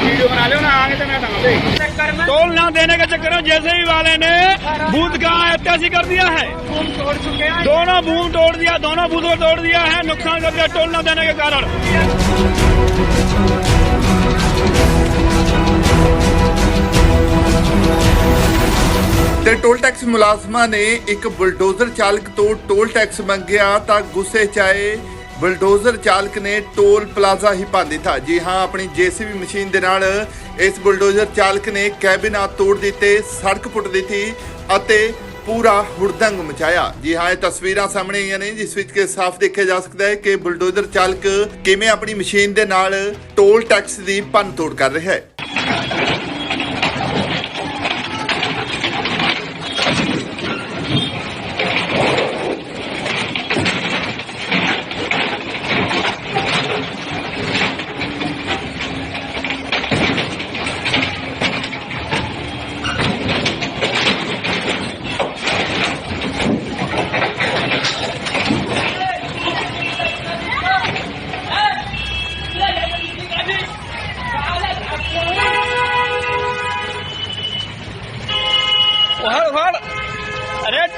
Video बना लो ना आगे तो मैं डाल चक्कर में टोल ना देने के चक्कर में जैसे ही वाले ने बूथ का अत्यासी कर दिया है तुम तोड़ चुके हैं दोनों बूम तोड़ दिया दोनों बूथ को तोड़ दिया है नुकसान कर दिया टोल ना देने के कारण ਤੇ ਟੋਲ ਟੈਕਸ ਮੁਲਾਜ਼ਮਾਂ ਨੇ ਇੱਕ ਬੁਲਡੋਜ਼ਰ ਚਾਲਕ ਤੋਂ ਟੋਲ ਟੈਕਸ ਮੰਗਿਆ ਤਾਂ ਗੁੱਸੇ 'ਚ ਆਏ ਬੁਲਡੋਜ਼ਰ ਚਾਲਕ ਨੇ ਟੋਲ ਪਲਾਜ਼ਾ ਹੀ ਭੰਨ ਦਿੱਤਾ। ਜੀ ਹਾਂ, ਆਪਣੀ ਜੀਸੀਬੀ ਮਸ਼ੀਨ ਦੇ ਨਾਲ ਇਸ ਬੁਲਡੋਜ਼ਰ ਚਾਲਕ ਨੇ ਕੈਬਿਨਾਂ ਤੋੜ ਦਿੱਤੇ, ਸੜਕ ਪੁੱਟ ਦਿੱਤੀ ਅਤੇ ਪੂਰਾ ਹੁੜਦੰਗ ਮਚਾਇਆ। ਜੀ ਹਾਂ, ਇਹ ਤਸਵੀਰਾਂ ਸਾਹਮਣੇ ਆਈਆਂ ਨੇ, ਜਿਸ ਵਿੱਚ ਕਿ ਸਾਫ਼ ਦੇਖਿਆ ਜਾ ਸਕਦਾ ਹੈ ਕਿ ਬੁਲਡੋਜ਼ਰ ਚਾਲਕ ਕਿਵੇਂ ਆਪਣੀ ਮਸ਼ੀਨ ਦੇ ਨਾਲ ਟੋਲ ਟੈਕਸ ਦੀ ਭੰਨ ਤੋੜ ਕਰ ਰਿਹਾ ਹੈ।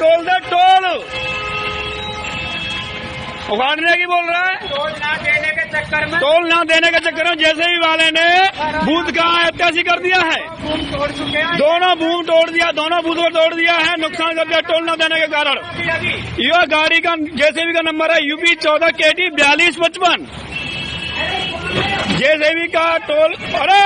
टोल दे टोल। उखाड़ने की बोल रहा है? टोल ना देने के चक्कर में। टोल ना देने के चक्कर में जैसे ही वाले ने बूथ का अत्यासी कर दिया है। तोड़ चुके हैं। दोनों बूम तोड़ दिया दोनों बूथ को तोड़ दिया है। नुकसान कर दिया टोल ना देने के कारण। यह गाड़ी का जेसीबी का नंबर है यूपी चौदह के टी बयालीस पचपन। जेसीबी का टोल अरे!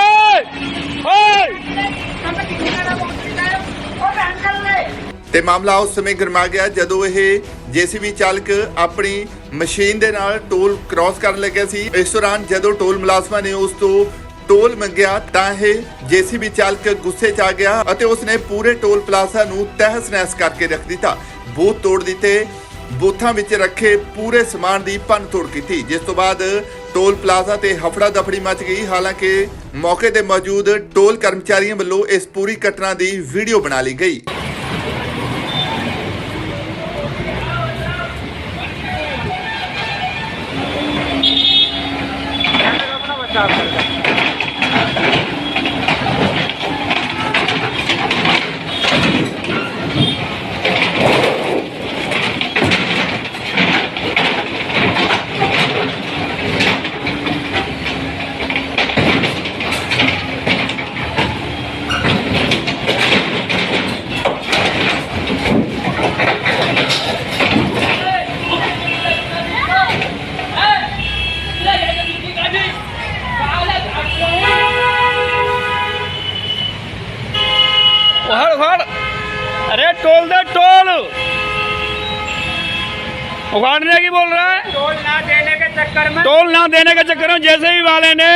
ਤੇ ਮਾਮਲਾ ਉਸ ਸਮੇਂ ਗਰਮਾ ਗਿਆ ਜਦੋਂ ਇਹ ਜੀਸੀਬੀ ਚਾਲਕ ਆਪਣੀ ਮਸ਼ੀਨ ਦੇ ਨਾਲ ਟੋਲ ਕ੍ਰਾਸ ਕਰਨ ਲੱਗਿਆ ਸੀ। ਇਸ ਦੌਰਾਨ ਜਦੋਂ ਟੋਲ ਮੁਲਾਜ਼ਮਾਂ ਨੇ ਉਸ ਤੋਂ ਟੋਲ ਮੰਗਿਆ ਤਾਂ ਇਹ ਜੀਸੀਬੀ ਚਾਲਕ ਗੁੱਸੇ 'ਚ ਆ ਗਿਆ ਅਤੇ ਉਸਨੇ ਪੂਰੇ ਟੋਲ ਪਲਾਜ਼ਾ ਨੂੰ ਤਹਿਸ-ਨਹਿਸ ਕਰਕੇ ਰੱਖ ਦਿੱਤਾ। ਬੂਥ ਤੋੜ ਦਿੱਤੇ, ਬੂਥਾਂ ਵਿੱਚ ਰੱਖੇ ਪੂਰੇ ਸਮਾਨ ਦੀ ਭੰਨ ਤੋੜ ਕੀਤੀ, ਜਿਸ ਤੋਂ ਬਾਅਦ ਟੋਲ ਪਲਾਜ਼ਾ ਤੇ ਹਫੜਾ ਦਫੜੀ ਮਚ ਗਈ। ਹਾਲਾਂਕਿ ਮੌਕੇ ਤੇ ਮੌਜੂਦ ਟੋਲ ਕਰਮਚਾਰੀਆਂ ਵੱਲੋਂ ਇਸ ਪੂਰੀ ਘਟਨਾ ਦੀ ਵੀਡੀਓ ਬਣਾ ਲਈ ਗਈ। अपना बचाव कर उखाड़ने की बोल रहा है। टोल ना देने के चक्कर में टोल ना देने के चक्कर में जैसे ही वाले ने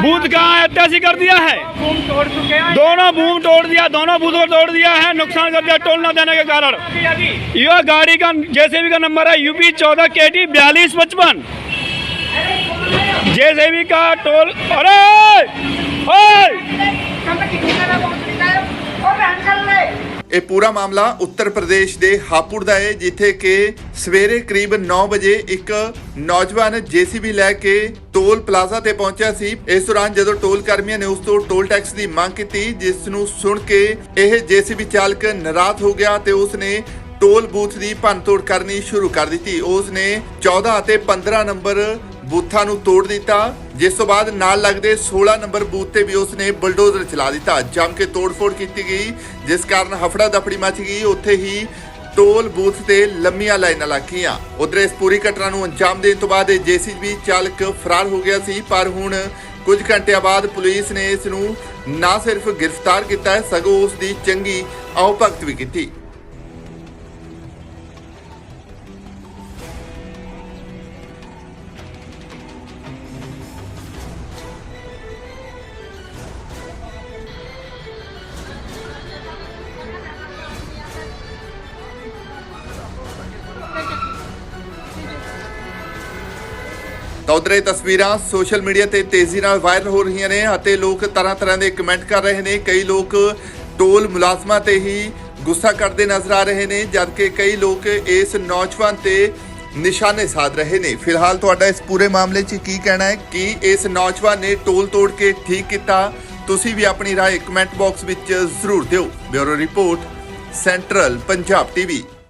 बूथ का अत्यासी कर दिया है। तोड़ चुके हैं। दोनों बूम तोड़ दिया दोनों बूथ को तोड़ दिया है नुकसान कर दिया टोल ना देने के कारण। यह गाड़ी का जेसीबी का नंबर है यूपी चौदह के टी बयालीस पचपन। जेसीबी का टोल अरे! ਇਹ ਪੂਰਾ ਮਾਮਲਾ ਉੱਤਰ ਪ੍ਰਦੇਸ਼ ਦੇ ਹਾਪੁੜ ਦਾ ਹੈ, ਜਿੱਥੇ ਕਿ ਸਵੇਰੇ ਕਰੀਬ 9 ਵਜੇ ਇੱਕ ਨੌਜਵਾਨ ਜੀਸੀਬੀ ਲੈ ਕੇ ਟੋਲ ਪਲਾਜ਼ਾ ਤੇ ਪਹੁੰਚਿਆ ਸੀ। ਇਸ ਦੌਰਾਨ ਜਦੋਂ ਟੋਲ ਕਰਮੀਆਂ ਨੇ ਉਸ ਤੋਂ ਟੋਲ ਟੈਕਸ ਦੀ ਮੰਗ ਕੀਤੀ, ਜਿਸ ਨੂੰ ਸੁਣ ਕੇ ਇਹ ਜੀਸੀਬੀ ਚਾਲਕ ਨਾਰਾਜ਼ ਹੋ ਗਿਆ ਤੇ ਉਸ ਨੇ ਟੋਲ ਬੂਥ ਦੀ ਭੰਨਤੋੜ ਕਰਨੀ ਸ਼ੁਰੂ ਕਰ ਦਿੱਤੀ। ਉਸ ਨੇ 14 ਅਤੇ 15 ਨੰਬਰ ਬੂਥਾਂ ਨੂੰ ਤੋੜ ਦਿੱਤਾ। ਜਿਸ ਤੋਂ ਬਾਅਦ ਨਾਲ ਲੱਗਦੇ 16 ਨੰਬਰ ਬੂਥ ਤੇ ਵੀ ਉਸਨੇ ਬਲਡੋਜ਼ਰ ਚਲਾ ਦਿੱਤਾ। ਜੰਮ ਕੇ ਤੋੜਫੋੜ ਕੀਤੀ ਗਈ, ਜਿਸ ਕਾਰਨ ਹਫੜਾ ਦਫੜੀ ਮਚ ਗਈ। ਉੱਥੇ ਹੀ ਟੋਲ ਬੂਥ ਤੇ ਲੰਮੀਆਂ ਲਾਈਨਾਂ ਲੱਗੀਆਂ। ਉਧਰ ਇਸ ਪੂਰੀ ਘਟਨਾ ਨੂੰ ਅੰਜਾਮ ਦੇਣ ਤੋਂ ਬਾਅਦ ਇਹ ਜੀਸੀਬੀ ਚਾਲਕ ਫਰਾਰ ਹੋ ਗਿਆ ਸੀ। ਪਰ ਹੁਣ ਕੁਝ ਘੰਟਿਆਂ ਬਾਅਦ ਪੁਲਿਸ ਨੇ ਇਸ ਨੂੰ ਨਾ ਸਿਰਫ ਗ੍ਰਿਫਤਾਰ ਕੀਤਾ, ਸਗੋਂ ਉਸ ਦੀ ਚੰਗੀ ਆਓ ਭਗਤ ਵੀ ਕੀਤੀ। ਤਾਂ ਤਸਵੀਰਾਂ, ਸੋਸ਼ਲ ਮੀਡੀਆ ਤੇ ਤੇਜ਼ੀ ਨਾਲ ਵਾਇਰਲ ਹੋ ਰਹੀਆਂ ਨੇ ਅਤੇ ਲੋਕ ਤਰ੍ਹਾਂ ਤਰ੍ਹਾਂ ਦੇ ਕਮੈਂਟ ਕਰ ਰਹੇ ਨੇ। ਕਈ ਲੋਕ ਟੋਲ ਮੁਲਾਜ਼ਮਾਂ ਤੇ ਹੀ ਗੁੱਸਾ ਕਰਦੇ ਨਜ਼ਰ ਆ ਰਹੇ ਨੇ, ਜਦਕਿ ਕਈ ਲੋਕ ਇਸ ਨੌਜਵਾਨ ਤੇ ਨਿਸ਼ਾਨੇ ਸਾਧ ਰਹੇ ਨੇ। ਫਿਲਹਾਲ ਤੁਹਾਡਾ ਇਸ ਪੂਰੇ ਮਾਮਲੇ 'ਚ ਕੀ ਕਹਿਣਾ ਹੈ? ਕਿ ਇਸ ਨੌਜਵਾਨ ਨੇ ਟੋਲ ਤੋੜ ਕੇ ਠੀਕ ਕੀਤਾ? ਤੁਸੀਂ ਵੀ ਆਪਣੀ رائے ਕਮੈਂਟ ਬਾਕਸ ਵਿੱਚ ਜ਼ਰੂਰ ਦਿਓ। Bureau report, central Punjab TV.